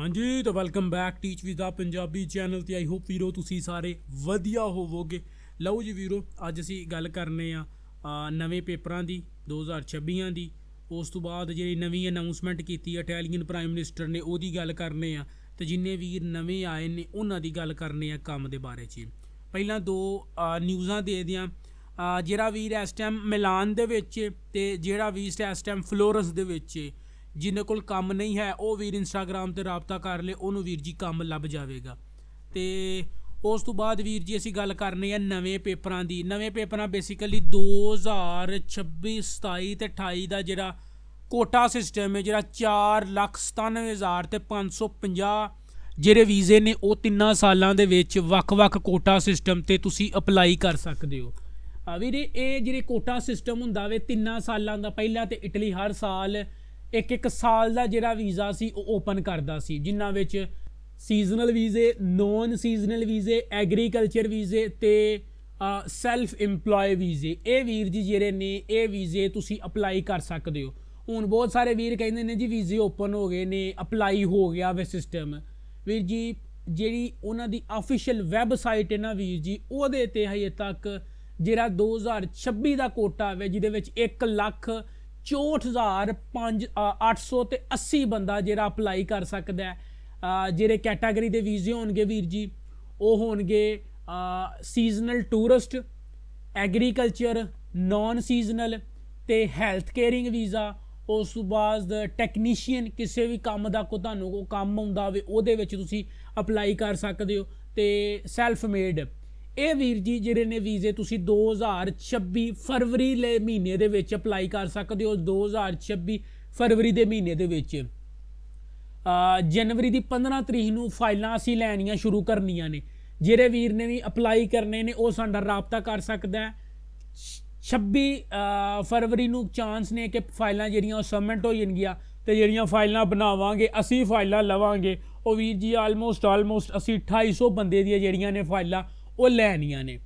ਹਾਂਜੀ, ਤਾਂ welcome back teach with the Punjabi channel ਤੇ ਆਈ ਹੋਪ ਵੀਰੋ ਤੁਸੀਂ ਸਾਰੇ ਵਧੀਆ ਹੋਵੋਗੇ। ਲਓ ਜੀ ਵੀਰੋ, ਅੱਜ ਅਸੀਂ ਗੱਲ ਕਰਨੇ ਆ ਨਵੇਂ ਪੇਪਰਾਂ ਦੀ 2026 ਦੀ। ਉਸ ਤੋਂ ਬਾਅਦ ਜਿਹੜੀ ਨਵੀਂ ਅਨਾਉਂਸਮੈਂਟ ਕੀਤੀ ਹੈ ਇਟਾਲੀਅਨ ਪ੍ਰਾਈਮ ਮਿਨਿਸਟਰ ਨੇ, ਉਹਦੀ ਗੱਲ ਕਰਨੇ ਆ। ਤੇ ਜਿੰਨੇ ਵੀਰ ਨਵੇਂ ਆਏ ਨੇ, ਉਹਨਾਂ ਦੀ ਗੱਲ ਕਰਨੇ ਆ ਕੰਮ ਦੇ ਬਾਰੇ 'ਚ। ਪਹਿਲਾਂ ਦੋ ਨਿਊਜ਼ਾਂ ਦੇ ਦਿਆਂ। ਜਿਹੜਾ ਵੀਰ ਇਸ ਟਾਈਮ ਮਿਲਾਨ ਦੇ ਵਿੱਚ ਏ ਤੇ ਜਿਹੜਾ ਵੀਰ ਇਸ ਟਾਈਮ ਫਲੋਰੈਂਸ ਦੇ ਵਿੱਚ ਏ, ਜਿਹਦੇ ਕੋਲ ਕੰਮ ਨਹੀਂ ਹੈ ਉਹ ਵੀਰ ਇੰਸਟਾਗ੍ਰam ਤੇ ਰਾਬਤਾ ਕਰ ਲੇ ਉਹਨੂੰ ਵੀਰ ਜੀ ਕੰਮ ਲੱਭ ਜਾਵੇਗਾ। ਤੇ ਉਸ ਤੋਂ ਬਾਅਦ ਵੀਰ ਜੀ ਅਸੀਂ ਗੱਲ ਕਰਨੀ ਹੈ ਨਵੇਂ ਪੇਪਰਾਂ ਦੀ। ਨਵੇਂ ਪੇਪਰਾਂ ਬੇਸਿਕਲੀ 2026 27 ਤੇ 28 ਦਾ ਜਿਹੜਾ ਕੋਟਾ ਸਿਸਟਮ ਹੈ ਜਿਹੜਾ 497000 ਤੇ 550 ਜਿਹੜੇ ਵੀਜ਼ੇ ਨੇ ਉਹ ਤਿੰਨਾਂ ਸਾਲਾਂ ਦੇ ਵਿੱਚ ਵੱਖ-ਵੱਖ ਕੋਟਾ ਸਿਸਟਮ ਤੇ ਤੁਸੀਂ ਅਪਲਾਈ ਕਰ ਸਕਦੇ ਹੋ। ਆ ਵੀਰੇ ਇਹ ਜਿਹੜੇ ਕੋਟਾ ਸਿਸਟਮ ਹੁੰਦਾ ਵੇ ਤਿੰਨਾਂ ਸਾਲਾਂ ਦਾ ਪਹਿਲਾਂ ਤੇ ਇਟਲੀ ਹਰ ਸਾਲ ਇੱਕ ਇੱਕ ਸਾਲ ਦਾ ਜਿਹੜਾ ਵੀਜ਼ਾ ਸੀ, ਉਹ ਓਪਨ ਕਰਦਾ ਸੀ, ਜਿਨ੍ਹਾਂ ਵਿੱਚ ਸੀਜ਼ਨਲ ਵੀਜ਼ੇ ਨੌਨ ਸੀਜ਼ਨਲ ਵੀਜ਼ੇ ਐਗਰੀਕਲਚਰ ਵੀਜ਼ੇ ਤੇ ਸੈਲਫ EMPLOYE ਵੀਜ਼ੇ। ਇਹ ਵੀਰ ਜੀ ਜਿਹੜੇ ਨੇ, ਇਹ ਵੀਜ਼ੇ ਤੁਸੀਂ ਅਪਲਾਈ ਕਰ ਸਕਦੇ ਹੋ। ਹੁਣ ਬਹੁਤ ਸਾਰੇ ਵੀਰ ਕਹਿੰਦੇ ਨੇ ਜੀ, ਵੀਜ਼ੇ ਓਪਨ ਹੋ ਗਏ ਨੇ ਅਪਲਾਈ ਹੋ ਗਿਆ ਵੇ ਸਿਸਟਮ ਵੀਰ ਜੀ, ਜਿਹੜੀ ਉਹਨਾਂ ਦੀ ਅਫੀਸ਼ੀਅਲ ਵੈਬਸਾਈਟ ਹੈ ਨਾ ਵੀਰ ਜੀ, ਉਹਦੇ ਤੇ ਹਜੇ ਤੱਕ ਜਿਹੜਾ 2026 ਦਾ ਕੋਟਾ ਹੈ ਜਿਹਦੇ ਵਿੱਚ 1 ਲੱਖ 64800 ਤੇ 80 ਬੰਦਾ ਜਿਹੜਾ ਅਪਲਾਈ ਕਰ ਸਕਦਾ ਹੈ। ਜਿਹੜੇ ਕੈਟਾਗਰੀ ਦੇ ਵੀਜ਼ੇ ਹੋਣਗੇ ਵੀਰ ਜੀ, ਉਹ ਹੋਣਗੇ seasonal tourist agriculture non seasonal ਤੇ ਹੈਲਥ ਕੇਅਰਿੰਗ ਵੀਜ਼ਾ ਉਸ ਤੋਂ ਬਾਅਦ ਟੈਕਨੀਸ਼ੀਅਨ ਕਿਸੇ ਵੀ ਕੰਮ ਦਾ ਕੋ ਤੁਹਾਨੂੰ ਕੋ ਕੰਮ ਆਉਂਦਾ ਹੋਵੇ, ਉਹਦੇ ਵਿੱਚ ਤੁਸੀਂ ਅਪਲਾਈ ਕਰ ਸਕਦੇ ਹੋ ਤੇ ਸੈਲਫ ਮੇਡ ਇਹ ਵੀਰ ਜੀ ਜਿਹੜੇ ਨੇ ਵੀਜ਼ੇ ਤੁਸੀਂ 2026 ਫਰਵਰੀ ਲੈ ਮਹੀਨੇ ਦੇ ਵਿੱਚ ਅਪਲਾਈ ਕਰ ਸਕਦੇ ਹੋ 2026 ਫਰਵਰੀ ਦੇ ਮਹੀਨੇ ਦੇ ਵਿੱਚ। ਜਨਵਰੀ ਦੀ 15 ਤਰੀਕ ਨੂੰ ਫਾਈਲਾਂ ਅਸੀਂ ਲੈਣੀਆਂ ਸ਼ੁਰੂ ਕਰਨੀਆਂ ਨੇ। ਜਿਹੜੇ ਵੀਰ ਨੇ ਵੀ ਅਪਲਾਈ ਕਰਨੇ ਨੇ, ਉਹ ਸਾਡਾ ਰਾਬਤਾ ਕਰ ਸਕਦਾ ਹੈ। 26 ਫਰਵਰੀ ਨੂੰ ਚਾਂਸ ਨੇ ਕਿ ਫਾਈਲਾਂ ਜਿਹੜੀਆਂ ਉਹ ਸਬਮਿਟ ਹੋ ਜਾਣਗੀਆਂ ਤੇ ਜਿਹੜੀਆਂ ਫਾਈਲਾਂ ਬਣਾਵਾਂਗੇ, ਅਸੀਂ ਫਾਈਲਾਂ ਲਵਾਂਗੇ। ਉਹ ਵੀਰ ਜੀ ਆਲਮੋਸਟ ਆਲਮੋਸਟ ਅਸੀਂ 2800 ਬੰਦੇ ਦੀਆਂ ਜਿਹੜੀਆਂ ਨੇ ਫਾਈਲਾਂ ਉਹ ਲੈਣੀਆਂ ਨੇ।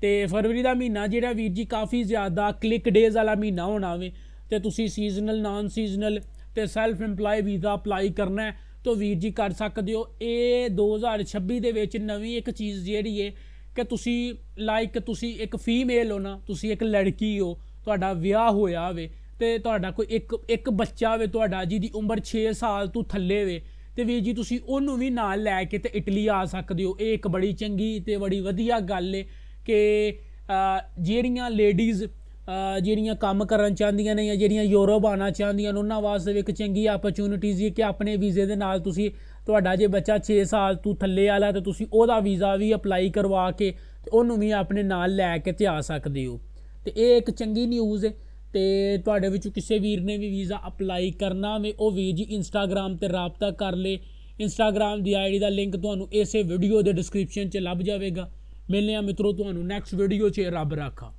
ਤੇ ਫਰਵਰੀ ਦਾ ਮਹੀਨਾ ਜਿਹੜਾ ਵੀਰ ਜੀ ਕਾਫੀ ਜ਼ਿਆਦਾ ਕਲਿੱਕ ਡੇਜ਼ ਵਾਲਾ ਮਹੀਨਾ ਹੋਣਾ ਵੇ, ਤੇ ਤੁਸੀਂ ਸੀਜ਼ਨਲ ਨਾਨ ਸੀਜ਼ਨਲ ਤੇ ਸੈਲਫ EMPLOYE ਵੀਜ਼ਾ ਅਪਲਾਈ ਕਰਨਾ ਹੈ, ਤਾਂ ਵੀਰ ਜੀ ਕਰ ਸਕਦੇ ਹੋ। ਇਹ 2026 ਦੇ ਵਿੱਚ ਨਵੀਂ ਇੱਕ ਚੀਜ਼ ਜਿਹੜੀ ਏ ਕਿ ਤੁਸੀਂ ਲਾਈਕ ਤੁਸੀਂ ਇੱਕ ਫੀਮੇਲ ਹੋ ਨਾ, ਤੁਸੀਂ ਇੱਕ ਲੜਕੀ ਹੋ, ਤੁਹਾਡਾ ਵਿਆਹ ਹੋਇਆ ਹੋਵੇ ਤੇ ਤੁਹਾਡਾ ਕੋਈ ਇੱਕ ਇੱਕ ਬੱਚਾ ਹੋਵੇ ਤੁਹਾਡਾ ਜਿਹਦੀ ਉਮਰ 6 ਸਾਲ ਤੋਂ ਥੱਲੇ ਵੇ। ਤੇ ਵੀਰ ਜੀ, ਤੁਸੀਂ ਉਹਨੂੰ ਵੀ ਨਾਲ ਲੈ ਕੇ ਤੇ ਇਟਲੀ ਆ ਸਕਦੇ ਹੋ। ਇਹ ਇੱਕ ਬੜੀ ਚੰਗੀ ਤੇ ਬੜੀ ਵਧੀਆ ਗੱਲ ਏ ਕਿ ਜਿਹੜੀਆਂ ਲੇਡੀਜ਼ ਜਿਹੜੀਆਂ ਕੰਮ ਕਰਨ ਚਾਹੁੰਦੀਆਂ ਨੇ ਜਾਂ ਜਿਹੜੀਆਂ ਯੂਰਪ ਆਉਣਾ ਚਾਹੁੰਦੀਆਂ ਨੇ, ਉਹਨਾਂ ਵਾਸਤੇ ਵੀ ਇੱਕ ਚੰਗੀ ਆਪਰਚੂਨਿਟੀਜ਼ ਹੈ ਕਿ ਆਪਣੇ ਵੀਜ਼ੇ ਦੇ ਨਾਲ ਤੁਸੀਂ, ਤੁਹਾਡਾ ਜੇ ਬੱਚਾ 6 ਸਾਲ ਤੋਂ ਥੱਲੇ ਵਾਲਾ ਤੇ ਤੁਸੀਂ ਉਹਦਾ ਵੀਜ਼ਾ ਵੀ ਅਪਲਾਈ ਕਰਵਾ ਕੇ ਤੇ ਉਹਨੂੰ ਵੀ ਆਪਣੇ ਨਾਲ ਲੈ ਕੇ ਤੇ ਆ ਸਕਦੇ ਹੋ। ਤੇ ਇਹ ਇੱਕ ਚੰਗੀ ਨਿਊਜ਼ ਹੈ ਤੇ ਤੁਹਾਡੇ ਵਿੱਚੋਂ ਕਿਸੇ ਵੀਰ ਨੇ ਵੀ ਵੀਜ਼ਾ ਅਪਲਾਈ ਕਰਨਾ ਵੇ, ਉਹ ਵੀਰ ਜੀ ਇੰਸਟਾਗ੍ਰam ਤੇ ਰਾਬਤਾ ਕਰ ਲੇ। ਇੰਸਟਾਗ੍ਰam ਦੀ ਆਈਡੀ ਦਾ ਲਿੰਕ ਤੁਹਾਨੂੰ ਇਸੇ ਵੀਡੀਓ ਦੇ ਡਿਸਕ੍ਰਿਪਸ਼ਨ 'ਚ ਲੱਭ ਜਾਵੇਗਾ। ਮਿਲਨੇ ਆ ਮਿੱਤਰੋ, ਤੁਹਾਨੂੰ ਨੈਕਸਟ ਵੀਡੀਓ 'ਚ ਰੱਬ ਰਾਖਾ।